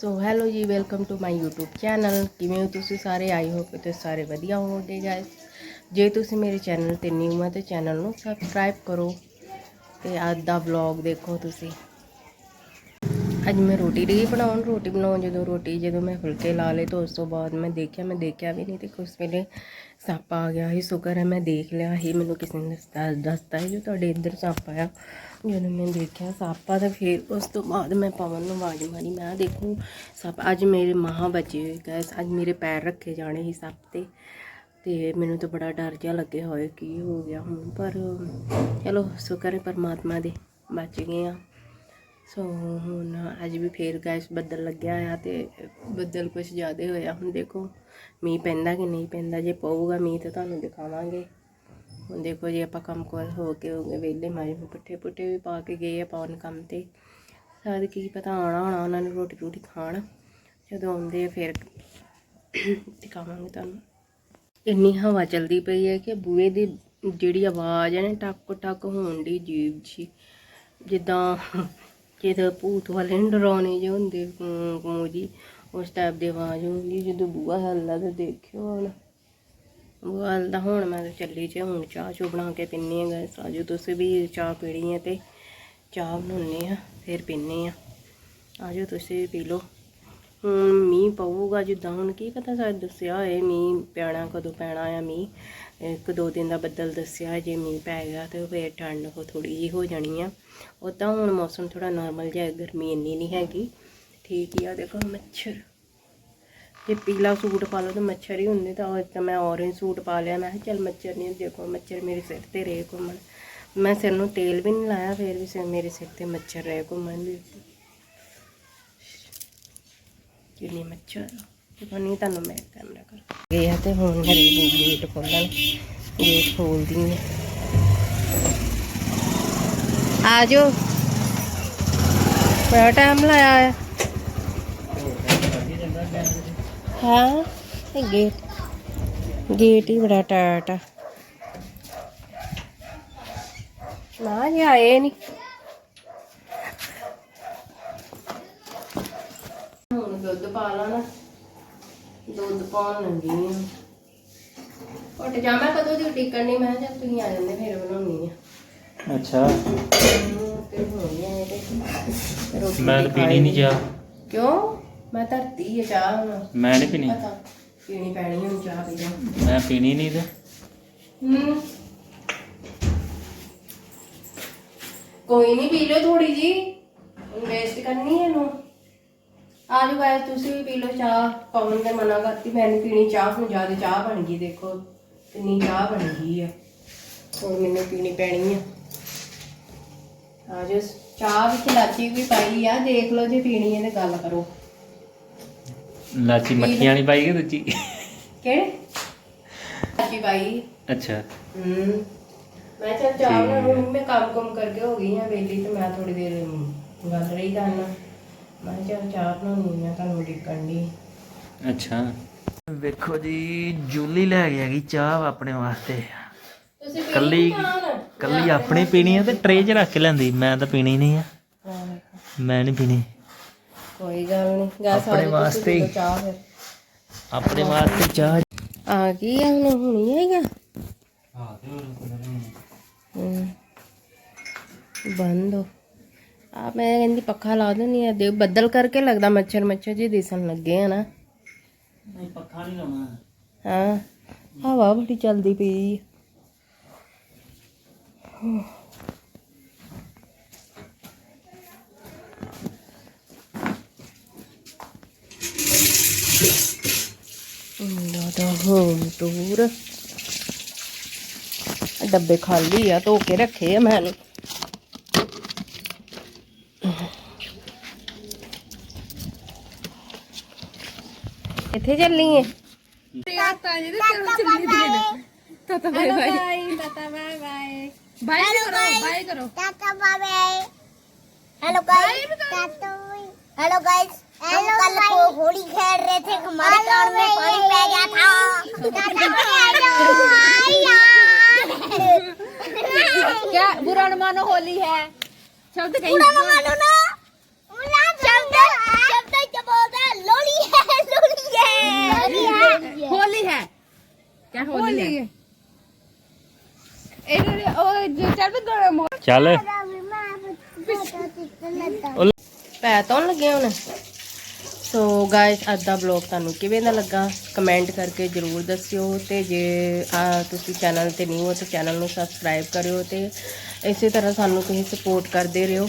So hello ji welcome to my YouTube channel ਕਿਵੇਂ ਹੋ ਤੁਸੀਂ ਸਾਰੇ? ਆਈ ਹੋਪ ਤੇ ਸਾਰੇ ਵਧੀਆ ਹੋਵੋਗੇ ਗਾਇਸ ਜੇ ਤੁਸੀਂ ਮੇਰੇ ਚੈਨਲ ਤੇ ਨਿਊ ਹੋ ਤਾਂ ਚੈਨਲ ਨੂੰ ਸਬਸਕ੍ਰਾਈਬ ਕਰੋ ਤੇ ਅੱਜ ਦਾ ਵਲੌਗ ਦੇਖੋ ਤੁਸੀਂ। ਅੱਜ ਮੈਂ ਰੋਟੀ ਰਹੀ ਬਣਾਉਣ, ਰੋਟੀ ਬਣਾਉਣ ਜਦੋਂ ਰੋਟੀ, ਜਦੋਂ ਮੈਂ ਫੁਲਕੇ ਲਾ ਲਏ ਤਾਂ ਉਸ ਤੋਂ ਬਾਅਦ ਮੈਂ ਦੇਖਿਆ ਮੈਂ ਦੇਖਿਆ ਵੀ ਨਹੀਂ ਤੇ ਉਸ ਵੇਲੇ ਸੱਪ ਆ ਗਿਆ ਸੀ, ਸ਼ੁਕਰ ਹੈ ਮੈਂ ਦੇਖ ਲਿਆ ਸੀ, ਮੈਨੂੰ ਕਿਸੇ ਨੇ ਦੱਸਤਾ ਦੱਸਤਾ ਸੀ ਜੋ ਤੁਹਾਡੇ ਇੱਧਰ ਸੱਪ ਆਇਆ। ਜਦੋਂ ਮੈਂ ਦੇਖਿਆ ਸੱਪ ਆ ਤਾਂ ਫਿਰ ਉਸ ਤੋਂ ਬਾਅਦ ਮੈਂ ਪਵਨ ਨੂੰ ਆਵਾਜ਼ ਮਾਰੀ, ਮੈਂ ਕਿਹਾ ਦੇਖੋ ਸੱਪ, ਅੱਜ ਮੇਰੇ ਮਾਂ ਬਚੇ ਹੋਏ ਗੈਸ ਅੱਜ ਮੇਰੇ ਪੈਰ ਰੱਖੇ ਜਾਣੇ ਸੀ ਸੱਪ ਤੇ। ਤੇ ਮੈਨੂੰ ਤਾਂ ਬੜਾ ਡਰ ਜਿਹਾ ਲੱਗਿਆ ਹੋਇਆ, ਕੀ ਹੋ ਗਿਆ ਹੁਣ, ਪਰ ਚਲੋ ਸ਼ੁਕਰ ਹੈ ਪਰਮਾਤਮਾ ਦੇ ਬਚ ਗਏ ਆ। ਸੋ ਹੁਣ ਅੱਜ ਵੀ ਫੇਰ ਗੈਸ ਬੱਦਲ ਲੱਗਿਆ ਆ ਤੇ ਬੱਦਲ ਕੁਝ ਜ਼ਿਆਦਾ ਹੋਇਆ ਹੁਣ ਦੇਖੋ। ਮੀਂਹ ਪੈਂਦਾ ਕਿ ਨਹੀਂ ਪੈਂਦਾ? ਜੇ ਪਊਗਾ ਮੀਂਹ ਤਾਂ ਤੁਹਾਨੂੰ ਦਿਖਾਵਾਂਗੇ। ਹੁਣ ਦੇਖੋ ਜੇ ਆਪਾਂ ਕੰਮ ਕੋਲ ਹੋ ਕੇ ਹੋ ਗਏ, ਵਿਹਲੇ ਮਾਰੇ ਪੁੱਠੇ ਪੁੱਠੇ ਵੀ ਪਾ ਕੇ ਗਏ ਆ ਪਾਉਣ ਕੰਮ ਤੇ। ਸ਼ਾਇਦ ਕੀ ਪਤਾ ਆਉਣਾ ਹੋਣਾ ਉਹਨਾਂ ਨੂੰ ਰੋਟੀ ਰੋਟੀ ਖਾਣ। ਜਦੋਂ ਆਉਂਦੇ ਆ ਫਿਰ ਦਿਖਾਵਾਂਗੇ ਤੁਹਾਨੂੰ। ਇੰਨੀ ਹਵਾ ਚੱਲਦੀ ਪਈ ਹੈ ਕਿ ਬੂਹੇ ਦੀ ਜਿਹੜੀ ਆਵਾਜ਼ ਹੈ ਨਾ ਟੱਕ ਟੱਕ ਹੋਣ ਦੀ ਜੀਬ ਜੀ। ਜਿੱਦਾਂ ਜਦੋਂ ਭੂਤ ਵਾਲੇ ਡਰਾਉਣੇ ਜਿਹੇ ਹੁੰਦੇ, ਕੂੰ ਜੀ। ਉਸ ਟਾਈਪ ਦੀ ਆਵਾਜ਼ ਹੁੰਦੀ, ਜਦੋਂ ਬੂਹਾ ਹਿੱਲਦਾ ਤਾਂ ਦੇਖਿਓ ਹੁਣ। ਬੂਹਾ ਹਿੱਲਦਾ ਹੁਣ ਮੈਂ ਤਾਂ ਚੱਲੀ ਚ ਹੁਣ ਚਾਹ ਚੋ ਬਣਾ ਕੇ ਪੀਂਨੀ ਆ ਗੈਸ। ਆਜੋ ਤੁਸੀਂ ਵੀ ਚਾਹ ਪੀਣੀ ਹੈ ਤੇ ਚਾਹ ਬਣਾਉਣੇ ਆ ਫਿਰ ਪੀਂਨੇ ਆ ਆਜੋ ਤੁਸੀਂ ਵੀ ਪੀ ਲਓ। ਹੁਣ ਮੀਂਹ ਪਊਗਾ ਜਿੱਦਾਂ ਹੁਣ ਕੀ ਪਤਾ ਸ਼ਾਇਦ ਦੱਸਿਆ ਹੋਏ, ਮੀਂਹ ਪੈਣਾ ਕਦੋਂ ਪੈਣਾ ਆ ਮੀਂਹ। ਇੱਕ ਦੋ ਦਿਨ ਦਾ ਬੱਦਲ ਦੱਸਿਆ ਜੇ ਮੀਂਹ ਪੈ ਗਿਆ ਤੇ ਫਿਰ ਠੰਡ ਹੋ ਥੋੜੀ ਜਿਹੀ ਹੋ ਜਾਣੀ ਆ। ਉਦਾਂ ਹੁਣ ਮੌਸਮ ਥੋੜਾ ਨਾਰਮਲ ਜਿਹਾ ਗਰਮੀ ਇੰਨੀ ਨਹੀਂ ਹੈਗੀ। ਠੀਕ ਹੀ ਆ, ਦੇਖੋ ਮੱਛਰ। ਜੇ ਪੀਲਾ ਸੂਟ ਪਾ ਲਓ ਤਾਂ ਮੱਛਰ ਹੀ ਹੁੰਦੇ ਤਾਂ ਅੱਜ ਤਾਂ ਮੈਂ ਔਰੇਂਜ ਸੂਟ ਪਾ ਲਿਆ, ਮੈਂ ਕਿਹਾ ਚੱਲ ਮੱਛਰ ਨਹੀਂ, ਦੇਖੋ ਮੱਛਰ ਮੇਰੇ ਸਿਰ ਤੇ ਰਹੇ ਘੁੰਮਣ। ਮੈਂ ਸਿਰ ਨੂੰ ਤੇਲ ਵੀ ਨਹੀਂ ਲਾਇਆ, ਫਿਰ ਵੀ ਸਿਰ, ਮੇਰੇ ਸਿਰ ਤੇ ਮੱਛਰ ਰਹੇ ਘੁੰਮਣ ਵੀ ਕਿੰਨੀ ਮੱਛਰ ਪਤਾ ਤੁਹਾਨੂੰ ਮੈਂ ਕੈਮਰਾ ਕਰ ਗਏ ਆ ਤੇ ਹੁਣ ਹਰੀ ਗੇਟ ਖੋਲਣ। ਗੇਟ ਖੋਲਦੀ ਹੈ ਆ ਜਾਓ। ਬੜਾ ਟਾਈਮ ਲਾਇਆ ਹੈ ਹਾਂ, ਇਹ ਗੇਟ ਗੇਟ ਹੀ ਬੜਾ ਟਾਟ ਆ। ਨਾ ਜੀ, ਆਏ ਨਹੀਂ ਹੁਣ ਦੁੱਧ ਪਾ ਲਾ ਨਾ। ਦੁੱਧ ਪਾਉਣ ਲੱਗੀ ਆ। ਉੱਠ ਜਾ ਮੈਂ ਕਦੋਂ ਦੀ ਟਿਕਣ ਨਹੀਂ ਮੈਂ ਚੱਲ ਤੁਸੀਂ ਆ ਜਾਂਦੇ ਫਿਰ ਬਣਾਉਣੀ ਆ। ਅੱਛਾ। ਤੇ ਹੋਣੀ ਆ ਇਹਦੇ ਰੋਟੀ ਮੈਂ ਤਾਂ ਖਾਈ ਪੀਣੀ ਨਹੀਂ ਚਾਹ। ਕਿਉਂ? ਮੈਂ ਧਰਤੀ ਆ ਚਾਹ ਹੁਣ। ਮੈਂ ਨਹੀਂ ਪੀਣੀ। ਪਤਾ ਪੀਣੀ ਪੈਣੀ ਹੁਣ ਚਾਹ ਪੀ ਜਾ ਮੈਂ ਪੀਣੀ ਨਹੀਂ ਤੇ। ਹੂੰ। ਕੋਈ ਨਹੀਂ ਪੀ ਲਓ ਥੋੜੀ ਜੀ ਵੇਸਟ ਕਰਨੀ ਹੈ ਇਹਨੂੰ। ਆ ਜਾਓ ਗਾਇਸ ਤੁਸੀਂ ਵੀ ਪੀ ਲਓ ਚਾਹ। ਪਵਨ ਨੇ ਮਨਾ ਕਰਤੀ ਮੈਂ ਨਹੀਂ ਪੀਣੀ ਚਾਹ ਹੁਣ ਜ਼ਿਆਦਾ ਚਾਹ ਬਣ ਗਈ ਦੇਖੋ। ਕਿੰਨੀ ਚਾਹ ਬਣ ਗਈ ਆ। ਹੁਣ ਮੈਨੂੰ ਪੀਣੀ ਪੈਣੀ ਆ। ਆ ਜਾਓ ਚਾਹ ਵਿੱਚ ਇਲਾਚੀ ਵੀ ਪਾਈ ਆ ਦੇਖ ਲਓ ਜੇ ਪੀਣੀ ਹੈ ਤੇ ਗੱਲ ਕਰੋ। ਲਾਚੀ ਮੱਖੀਆਂ ਵਾਲੀ ਪਾਈ ਕਿ ਦੂਜੀ? ਕਿਹੜੇ? ਇਲਾਚੀ ਪਾਈ। ਅੱਛਾ। ਹੂੰ। ਮੈਂ ਚੱਲ ਚਾਹ ਬਣਾ ਹੁਣ ਮੈਂ ਕੰਮ ਕੁਮ ਕਰਕੇ ਹੋ ਗਈ ਹਾਂ ਵੇਲੀ ਤੇ ਮੈਂ ਥੋੜੀ ਦੇਰ ਗੱਲ ਰਹੀ ਕਰਨਾ। ਮੈਂ ਕਿਹਾ ਚੱਲ ਚਾਹ ਬਣਾਉਣੀ ਆ ਤੁਹਾਨੂੰ ਡਿੱਕਣ ਦੀ ਅੱਛਾ। ਵੇਖੋ ਜੀ ਜੂਲੀ ਲੈ ਕੇ ਆਗੀ ਚਾਹ ਆਪਣੇ ਵਾਸਤੇ। ਤੁਸੀਂ ਕੱਲੀ? ਕੱਲੀ ਆਪਣੀ ਪੀਣੀ ਆ ਤੇ ਟਰੇ 'ਚ ਰੱਖ ਕੇ ਲੈਂਦੀ ਮੈਂ ਤਾਂ ਪੀਣੀ ਨਹੀਂ ਆ। ਮੈਂ ਨਹੀਂ ਪੀਣੀ। ਕੋਈ ਗੱਲ ਨਹੀਂ ਗਾ ਆਪਣੇ ਵਾਸਤੇ। ਚਾਹ ਫਿਰ। ਆਪਣੇ ਵਾਸਤੇ ਚਾਹ। ਆ ਗਈ ਆ ਹੁਣ ਹੁਣੀ ਹੈਗਾ ਹੂੰ। ਬੰਦ ਹੋ। ਆ ਮੈਂ ਕਹਿੰਦੀ ਪੱਖਾ ਲਾ ਦਿੰਦੀ ਆ ਦੇ ਬੱਦਲ ਕਰਕੇ ਲੱਗਦਾ ਮੱਛਰ ਮੱਛਰ ਜੀ ਦਿਸਣ ਲੱਗੇ ਆ ਨਾ। ਨਹੀਂ ਪੱਖਾ ਨਹੀਂ ਲਾਉਣਾ। ਹਾਂ ਹਵਾ ਬੜੀ ਚੱਲਦੀ ਪਈ। ਹੈ। ਹੋਮ ਟੂਰ ਡੱਬੇ ਖਾਲੀ ਆ ਧੋ ਕੇ ਰੱਖੇ ਆ ਮੈਂ। ਇੱਥੇ ਚੱਲੀ ਏ हेलो गाइस हेलो गाइस हम कल को होली खेल रहे थे हमारे कान में पानी पै गया था क्या बुरा न मानो होली है शब्द कहीं पूरा मानो ना ਕਿਆ ਹੋਲੀ ਹੈ ਚੱਲ ਪੈ ਤੋਂ ਲੱਗੇ ਹੁਣ। ਸੋ ਗਾਇਸ ਅੱਜ ਦਾ ਵਲੌਗ ਤੁਹਾਨੂੰ ਕਿਵੇਂ ਦਾ ਲੱਗਾ? ਕਮੈਂਟ ਕਰਕੇ ਜਰੂਰ ਦੱਸਿਓ ਤੇ ਜੇ ਆ ਤੁਸੀਂ ਚੈਨਲ ਤੇ ਨਿਊ ਹੋ ਤਾਂ ਚੈਨਲ ਨੂੰ ਸਬਸਕ੍ਰਾਈਬ ਕਰਿਓ ਤੇ ਇਸੇ ਤਰ੍ਹਾਂ ਸਾਨੂੰ ਤੁਸੀਂ ਸਪੋਰਟ ਕਰਦੇ ਰਹੋ।